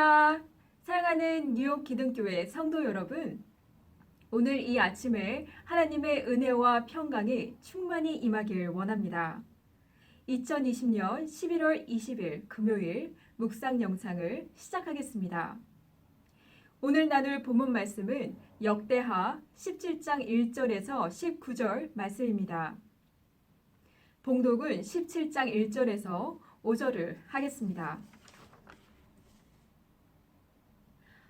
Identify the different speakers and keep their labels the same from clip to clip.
Speaker 1: 할렐루야! 사랑하는 뉴욕 기둥교회 성도 여러분, 오늘 이 아침에 하나님의 은혜와 평강이 충만히 임하길 원합니다. 2020년 11월 20일 금요일 묵상 영상을 시작하겠습니다. 오늘 나눌 본문 말씀은 역대하 17장 1절에서 19절 말씀입니다. 봉독은 17장 1절에서 5절을 하겠습니다.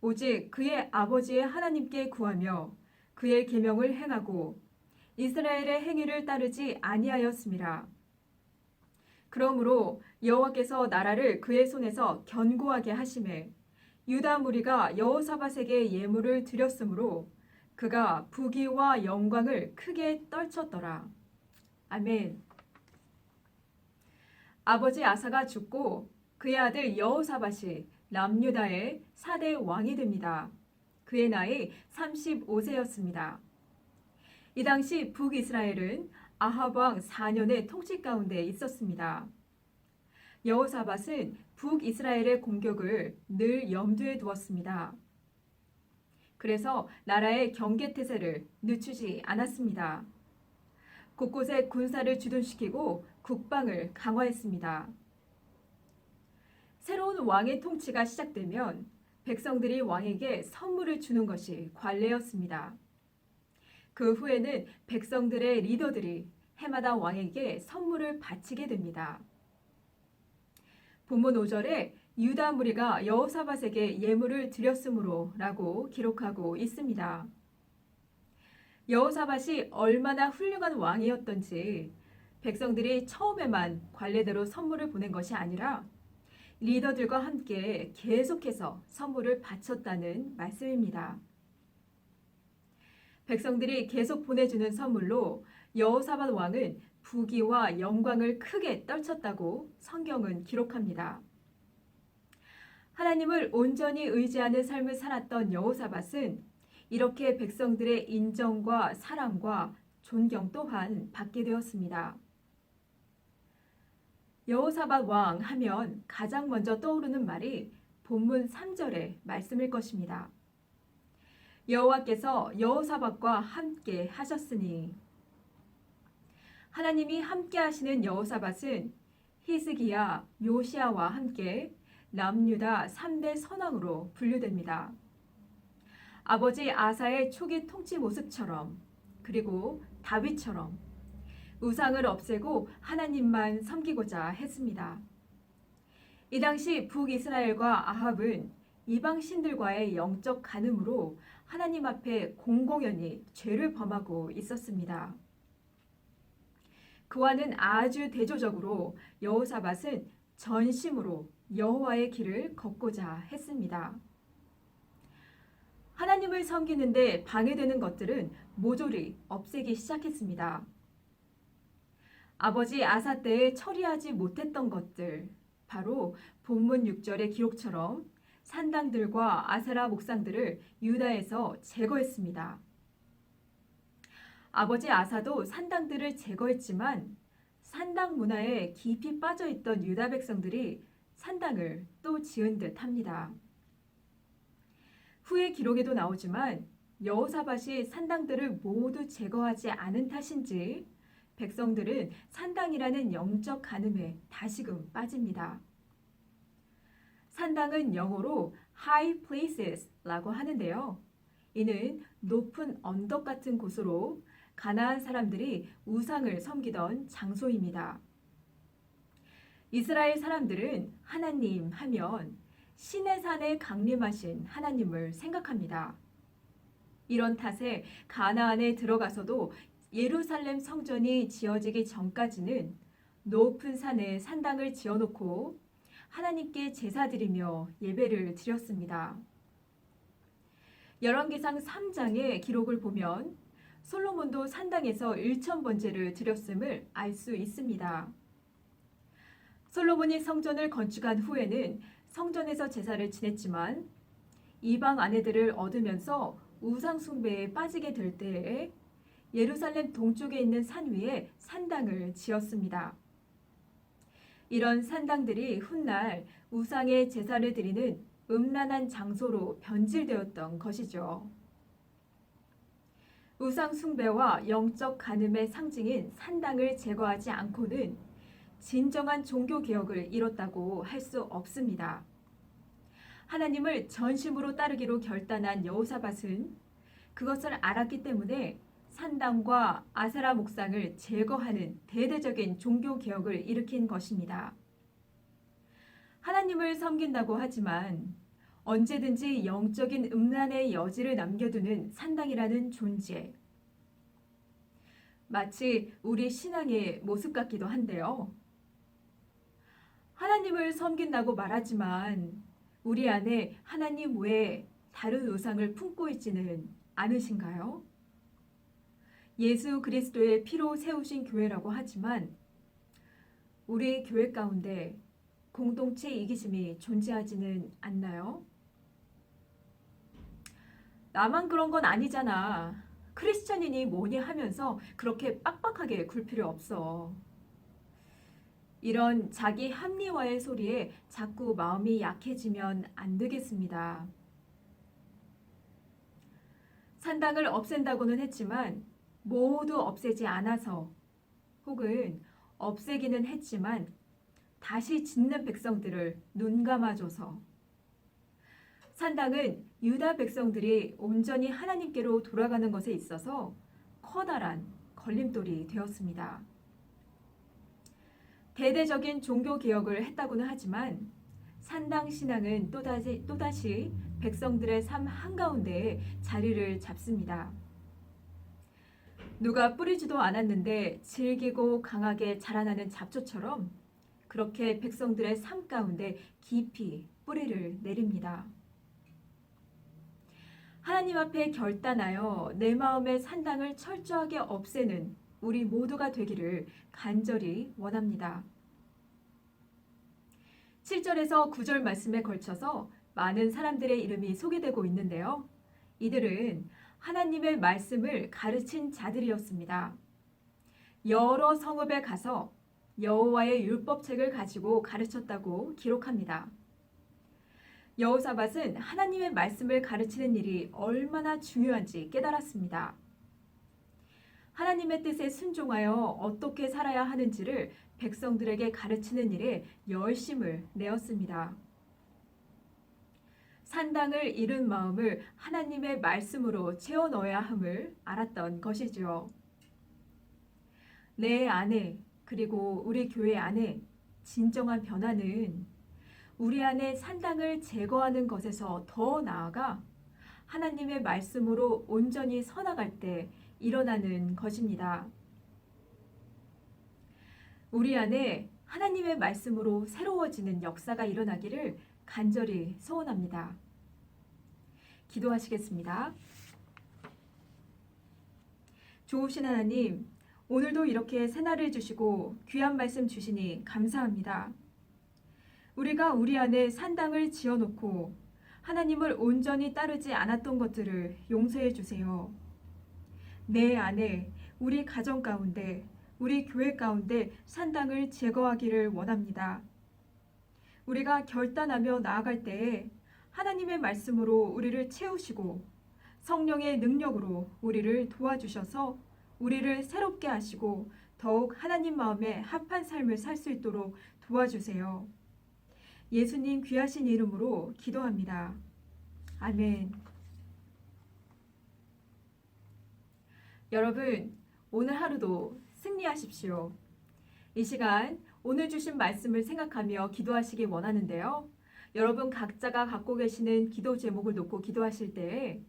Speaker 1: 오직 그의 아버지의 하나님께 구하며 그의 계명을 행하고 이스라엘의 행위를 따르지 아니하였습니다. 그러므로 여호와께서 나라를 그의 손에서 견고하게 하심에 유다 무리가 여호사밧에게 예물을 드렸으므로 그가 부귀와 영광을 크게 떨쳤더라. 아멘. 아버지 아사가 죽고 그의 아들 여호사밧이 남유다의 4대 왕이 됩니다. 그의 나이 35세였습니다. 이 당시 북이스라엘은 아합 왕 4년의 통치 가운데 있었습니다. 여호사밧은 북이스라엘의 공격을 늘 염두에 두었습니다. 그래서 나라의 경계태세를 늦추지 않았습니다. 곳곳에 군사를 주둔시키고 국방을 강화했습니다. 새로운 왕의 통치가 시작되면 백성들이 왕에게 선물을 주는 것이 관례였습니다. 그 후에는 백성들의 리더들이 해마다 왕에게 선물을 바치게 됩니다. 본문 5절에 유다 무리가 여호사밧에게 예물을 드렸으므로라고 기록하고 있습니다. 여호사밧이 얼마나 훌륭한 왕이었던지 백성들이 처음에만 관례대로 선물을 보낸 것이 아니라 리더들과 함께 계속해서 선물을 바쳤다는 말씀입니다. 백성들이 계속 보내주는 선물로 여호사밧 왕은 부귀와 영광을 크게 떨쳤다고 성경은 기록합니다. 하나님을 온전히 의지하는 삶을 살았던 여호사밧은 이렇게 백성들의 인정과 사랑과 존경 또한 받게 되었습니다. 여호사밧 왕 하면 가장 먼저 떠오르는 말이 본문 3절의 말씀일 것입니다. 여호와께서 여호사밧과 함께 하셨으니 하나님이 함께 하시는 여호사밧은 히스기야 요시아와 함께 남유다 3대 선왕으로 분류됩니다. 아버지 아사의 초기 통치 모습처럼 그리고 다윗처럼 우상을 없애고 하나님만 섬기고자 했습니다. 이 당시 북이스라엘과 아합은 이방 신들과의 영적 간음으로 하나님 앞에 공공연히 죄를 범하고 있었습니다. 그와는 아주 대조적으로 여호사밧은 전심으로 여호와의 길을 걷고자 했습니다. 하나님을 섬기는데 방해되는 것들은 모조리 없애기 시작했습니다. 아버지 아사 때에 처리하지 못했던 것들, 바로 본문 6절의 기록처럼 산당들과 아세라 목상들을 유다에서 제거했습니다. 아버지 아사도 산당들을 제거했지만 산당 문화에 깊이 빠져 있던 유다 백성들이 산당을 또 지은 듯 합니다. 후의 기록에도 나오지만 여호사밧이 산당들을 모두 제거하지 않은 탓인지 백성들은 산당이라는 영적 간음에 다시금 빠집니다. 산당은 영어로 high places라고 하는데요. 이는 높은 언덕 같은 곳으로 가나안 사람들이 우상을 섬기던 장소입니다. 이스라엘 사람들은 하나님 하면 신의 산에 강림하신 하나님을 생각합니다. 이런 탓에 가나안에 들어가서도 예루살렘 성전이 지어지기 전까지는 높은 산에 산당을 지어놓고 하나님께 제사 드리며 예배를 드렸습니다. 열왕기상 3장의 기록을 보면 솔로몬도 산당에서 1천 번제를 드렸음을 알 수 있습니다. 솔로몬이 성전을 건축한 후에는 성전에서 제사를 지냈지만 이방 아내들을 얻으면서 우상 숭배에 빠지게 될 때에 예루살렘 동쪽에 있는 산 위에 산당을 지었습니다. 이런 산당들이 훗날 우상의 제사를 드리는 음란한 장소로 변질되었던 것이죠. 우상 숭배와 영적 간음의 상징인 산당을 제거하지 않고는 진정한 종교 개혁을 이뤘다고 할 수 없습니다. 하나님을 전심으로 따르기로 결단한 여호사밧은 그것을 알았기 때문에 산당과 아세라 목상을 제거하는 대대적인 종교 개혁을 일으킨 것입니다. 하나님을 섬긴다고 하지만 언제든지 영적인 음란의 여지를 남겨두는 산당이라는 존재. 마치 우리 신앙의 모습 같기도 한데요. 하나님을 섬긴다고 말하지만 우리 안에 하나님 외에 다른 우상을 품고 있지는 않으신가요? 예수 그리스도의 피로 세우신 교회라고 하지만 우리 교회 가운데 공동체 이기심이 존재하지는 않나요? 나만 그런 건 아니잖아. 크리스찬이니 뭐니 하면서 그렇게 빡빡하게 굴 필요 없어. 이런 자기 합리화의 소리에 자꾸 마음이 약해지면 안 되겠습니다. 산당을 없앤다고는 했지만 모두 없애지 않아서 혹은 없애기는 했지만 다시 짓는 백성들을 눈 감아줘서 산당은 유다 백성들이 온전히 하나님께로 돌아가는 것에 있어서 커다란 걸림돌이 되었습니다. 대대적인 종교 개혁을 했다고는 하지만 산당 신앙은 또다시, 또다시 백성들의 삶 한가운데에 자리를 잡습니다. 누가 뿌리지도 않았는데 질기고 강하게 자라나는 잡초처럼 그렇게 백성들의 삶 가운데 깊이 뿌리를 내립니다. 하나님 앞에 결단하여 내 마음의 산당을 철저하게 없애는 우리 모두가 되기를 간절히 원합니다. 7절에서 9절 말씀에 걸쳐서 많은 사람들의 이름이 소개되고 있는데요. 이들은 하나님의 말씀을 가르친 자들이었습니다. 여러 성읍에 가서 여호와의 율법책을 가지고 가르쳤다고 기록합니다. 여호사밧은 하나님의 말씀을 가르치는 일이 얼마나 중요한지 깨달았습니다. 하나님의 뜻에 순종하여 어떻게 살아야 하는지를 백성들에게 가르치는 일에 열심을 내었습니다. 산당을 잃은 마음을 하나님의 말씀으로 채워 넣어야 함을 알았던 것이죠. 내 안에 그리고 우리 교회 안에 진정한 변화는 우리 안에 산당을 제거하는 것에서 더 나아가 하나님의 말씀으로 온전히 서나갈 때 일어나는 것입니다. 우리 안에 하나님의 말씀으로 새로워지는 역사가 일어나기를 간절히 소원합니다. 기도하시겠습니다. 좋으신 하나님, 오늘도 이렇게 새날을 주시고 귀한 말씀 주시니 감사합니다. 우리가 우리 안에 산당을 지어놓고 하나님을 온전히 따르지 않았던 것들을 용서해 주세요. 내 안에 우리 가정 가운데 우리 교회 가운데 산당을 제거하기를 원합니다. 우리가 결단하며 나아갈 때에 하나님의 말씀으로 우리를 채우시고 성령의 능력으로 우리를 도와주셔서 우리를 새롭게 하시고 더욱 하나님 마음에 합한 삶을 살 수 있도록 도와주세요. 예수님 귀하신 이름으로 기도합니다. 아멘. 여러분, 오늘 하루도 승리하십시오. 이 시간 오늘 주신 말씀을 생각하며 기도하시기 원하는데요. 여러분 각자가 갖고 계시는 기도 제목을 놓고 기도하실 때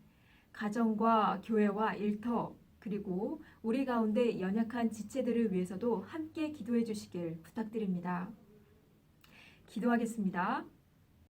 Speaker 1: 가정과 교회와 일터 그리고 우리 가운데 연약한 지체들을 위해서도 함께 기도해 주시길 부탁드립니다. 기도하겠습니다.